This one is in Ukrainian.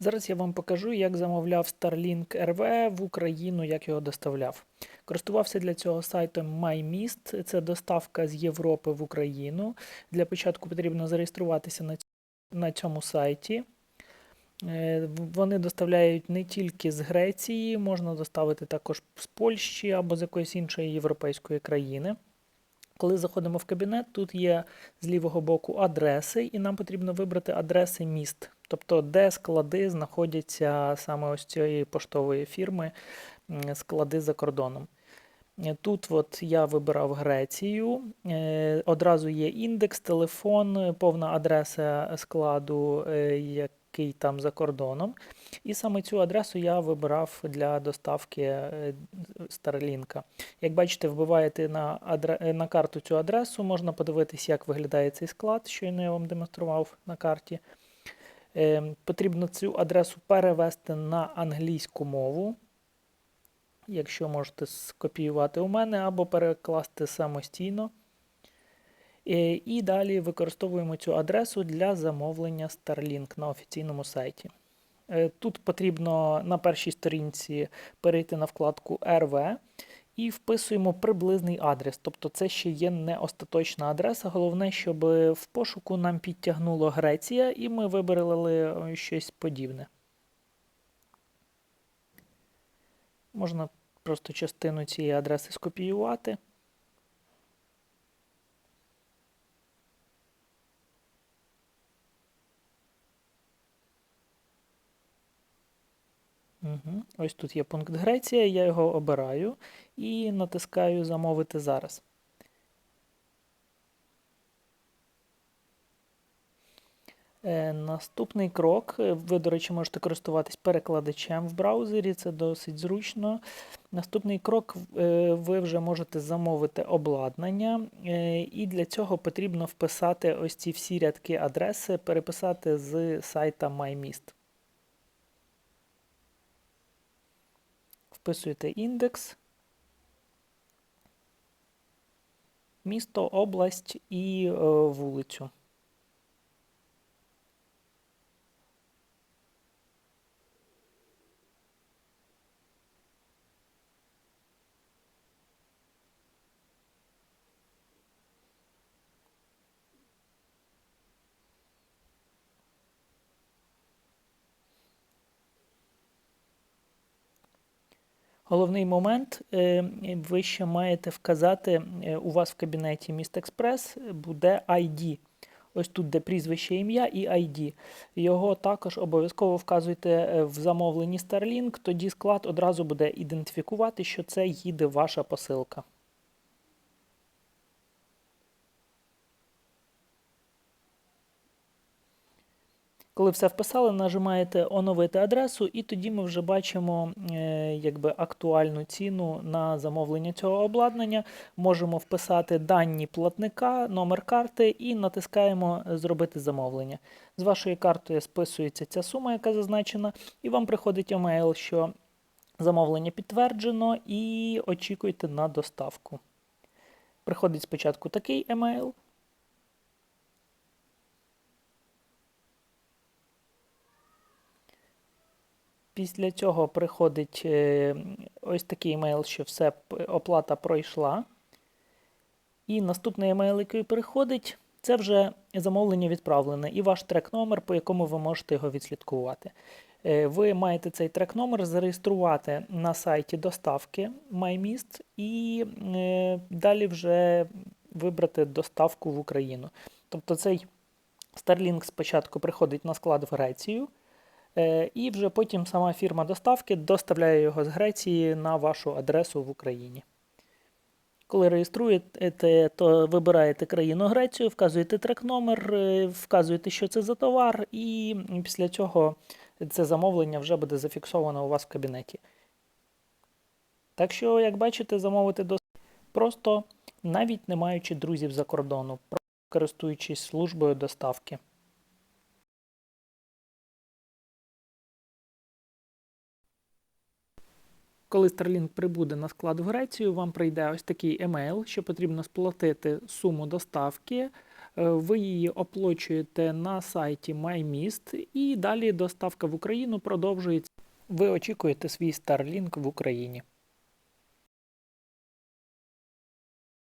Зараз я вам покажу, як замовляв Starlink RV в Україну, як його доставляв. Користувався для цього сайтом MyMist, це доставка з Європи в Україну. Для початку потрібно зареєструватися на цьому сайті. Е, Вони доставляють не тільки з Греції, можна доставити також з Польщі або з якоїсь іншої європейської країни. Коли заходимо в кабінет, тут є з лівого боку адреси, і нам потрібно вибрати адреси міст, тобто де склади знаходяться саме ось цієї поштової фірми, склади за кордоном. Е, Тут от я вибирав Грецію, е, одразу є індекс, телефон, повна адреса складу, е, який там за кордоном. І саме цю адресу я вибирав для доставки Starlink. Як бачите, вбиваєте на, адре... на карту цю адресу, можна подивитися, як виглядає цей склад, щойно я вам демонстрував на карті. Е, Потрібно цю адресу перевести на англійську мову. Якщо можете скопіювати у мене або перекласти самостійно. Е, І далі використовуємо цю адресу для замовлення Starlink на офіційному сайті. Е, Тут потрібно на першій сторінці перейти на вкладку RV і вписуємо приблизний адрес. Тобто це ще є не остаточна адреса. Головне, щоб в пошуку нам підтягнуло Греція, і ми вибрали е, щось подібне. Можна просто частину цієї адреси скопіювати. Угу. Ось тут є пункт Греція, я його обираю і натискаю Замовити зараз. Е, Наступний крок. Ви, до речі, можете користуватись перекладачем в браузері, це досить зручно. Наступний крок е, ви вже можете замовити обладнання, е, і для цього потрібно вписати ось ці всі рядки адреси, переписати з сайта MyMist. Вписуєте індекс, місто, область і е, вулицю. Головний момент, е, ви ще маєте вказати, е, у вас в кабінеті Міст Експрес буде ID. Ось тут, де прізвище ім'я і ID. Його також обов'язково вказуйте е, в замовленні Starlink, тоді склад одразу буде ідентифікувати, що це їде ваша посилка. Коли все вписали, нажимаєте оновити адресу, і тоді ми вже бачимо е, якби актуальну ціну на замовлення цього обладнання. Можемо вписати дані платника, номер карти і натискаємо Зробити замовлення. З вашої картою списується ця сума, яка зазначена, і вам приходить емейл, що замовлення підтверджено, і очікуйте на доставку. Приходить спочатку такий емейл. Після цього приходить е, ось такий емейл, що все оплата пройшла. І наступний емейл, який приходить, це вже замовлення відправлене і ваш трек-номер, по якому ви можете його відслідкувати. Е, Ви маєте цей трек-номер зареєструвати на сайті доставки MyMist і е, далі вже вибрати доставку в Україну. Тобто цей Starlink спочатку приходить на склад в Грецію. Е, І вже потім сама фірма доставки доставляє його з Греції на вашу адресу в Україні. Коли реєструєте, то вибираєте країну Грецію, вказуєте трек-номер, е, вказуєте, що це за товар, і після цього це замовлення вже буде зафіксовано у вас в кабінеті. Так що, як бачите, замовити досить просто, навіть не маючи друзів за кордону, користуючись службою доставки. Коли Starlink прибуде на склад в Грецію, вам прийде ось такий емейл, що потрібно сплатити суму доставки, Е, Ви її оплачуєте на сайті MyMist і далі доставка в Україну продовжується. Ви очікуєте свій Starlink в Україні.